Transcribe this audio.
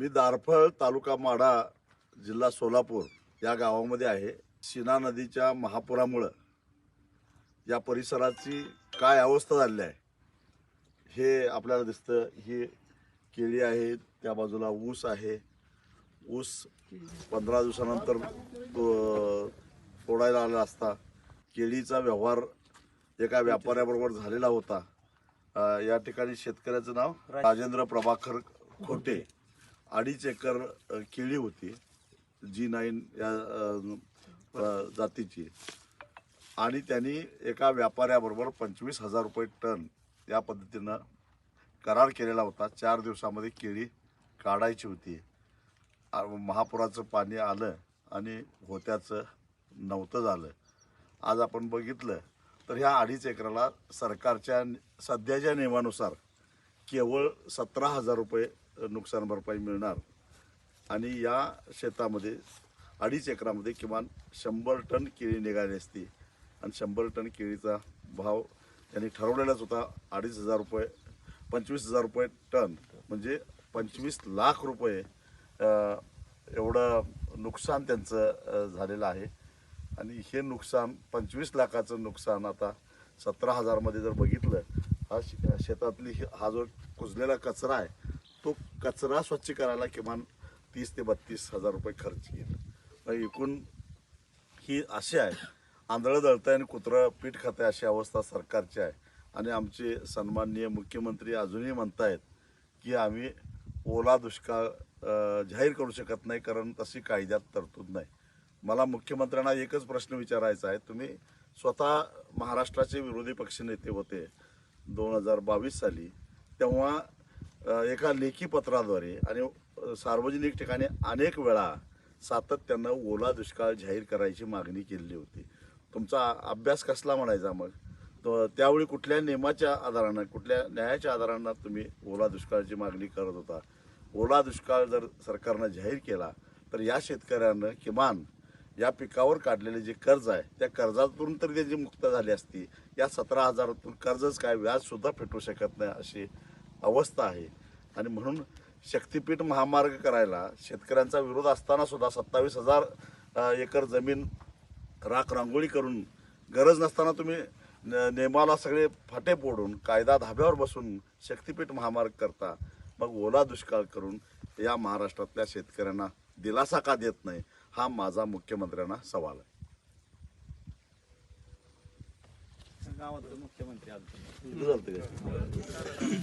मी दारफळ तालुका माढा जिल्हा सोलापूर या गावामध्ये आहे. शिना नदीच्या महापुरामुळं या परिसराची काय अवस्था झालेली आहे हे आपल्याला दिसतं. ही केळी आहे त्या बाजूला ऊस आहे. ऊस पंधरा दिवसानंतर तो आला असता. केळीचा व्यवहार एका व्यापाऱ्याबरोबर झालेला होता. या ठिकाणी शेतकऱ्याचं नाव राजेंद्र प्रभाकर खोटे. अडीच एकर केळी होती जी नाईन या जातीची. आणि त्यांनी एका व्यापाऱ्याबरोबर पंचवीस हजार रुपये टन या पद्धतीनं करार केलेला होता. चार दिवसामध्ये केळी काढायची होती. महापुराचं पाणी आलं आणि होत्याचं नव्हतं झालं. आज आपण बघितलं तर ह्या अडीच एकराला सरकारच्या सध्याच्या नियमानुसार केवळ सतरा हजार रुपये नुकसान भरपाई मिळणार. आणि या शेतामध्ये अडीच एकरामध्ये किमान शंभर टन केळी निघाली असती. आणि शंभर टन केळीचा भाव त्यांनी ठरवलेलाच होता अडीच हजार रुपये पंचवीस हजार रुपये टन. म्हणजे पंचवीस लाख रुपये एवढं नुकसान त्यांचं झालेलं आहे. आणि हे नुकसान पंचवीस लाखाचं नुकसान आता सतरा हजारमध्ये जर बघितलं हा शे- शेतातली हा जो कुजलेला कचरा आहे तो कचरा स्वच्छ करायला किमान तीस ते बत्तीस हजार रुपये खर्च येईल. मग एकूण ही अशी आहे आंधळं दळतंय आणि कुत्रं पीठ खातंय अशी अवस्था सरकारची आहे. आणि आमचे सन्माननीय मुख्यमंत्री अजूनही म्हणतायत की आम्ही ओला दुष्काळ जाहीर करू शकत नाही कारण तशी कायद्यात तरतूद नाही. मला मुख्यमंत्र्यांना एकच प्रश्न विचारायचा आहे. तुम्ही स्वतः महाराष्ट्राचे विरोधी पक्षनेते होते दोन हजार बावीस साली तेव्हा एका लेखी पत्राद्वारे आणि सार्वजनिक ठिकाणी अनेक वेळा सातत्यानं ओला दुष्काळ जाहीर करायची मागणी केलेली होती. तुमचा अभ्यास कसला म्हणायचा मग? तर त्यावेळी कुठल्या नियमाच्या आधारानं कुठल्या न्यायाच्या आधारानं तुम्ही ओला दुष्काळाची मागणी करत होता? ओला दुष्काळ जर सरकारनं जाहीर केला तर या शेतकऱ्यांना किमान या पिकावर काढलेले जे कर्ज आहे त्या कर्जातून तरी त्याची मुक्त झाली असती. या सतरा हजारातून कर्जच काय व्याजसुद्धा फेटू शकत नाही अशी अवस्था आहे. आणि म्हणून शक्तीपीठ महामार्ग करायला शेतकऱ्यांचा विरोध असताना सुद्धा सत्तावीस हजार एकर जमीन राख रांगोळी करून गरज नसताना तुम्ही न- नियमाला सगळे फाटे फोडून कायदा धाब्यावर बसून शक्तीपीठ महामार्ग करता मग ओला दुष्काळ करून या महाराष्ट्रातल्या शेतकऱ्यांना दिलासा का देत नाही हा माझा मुख्यमंत्र्यांना सवाल आहे. गावात मुख्यमंत्री आलते चालतं का?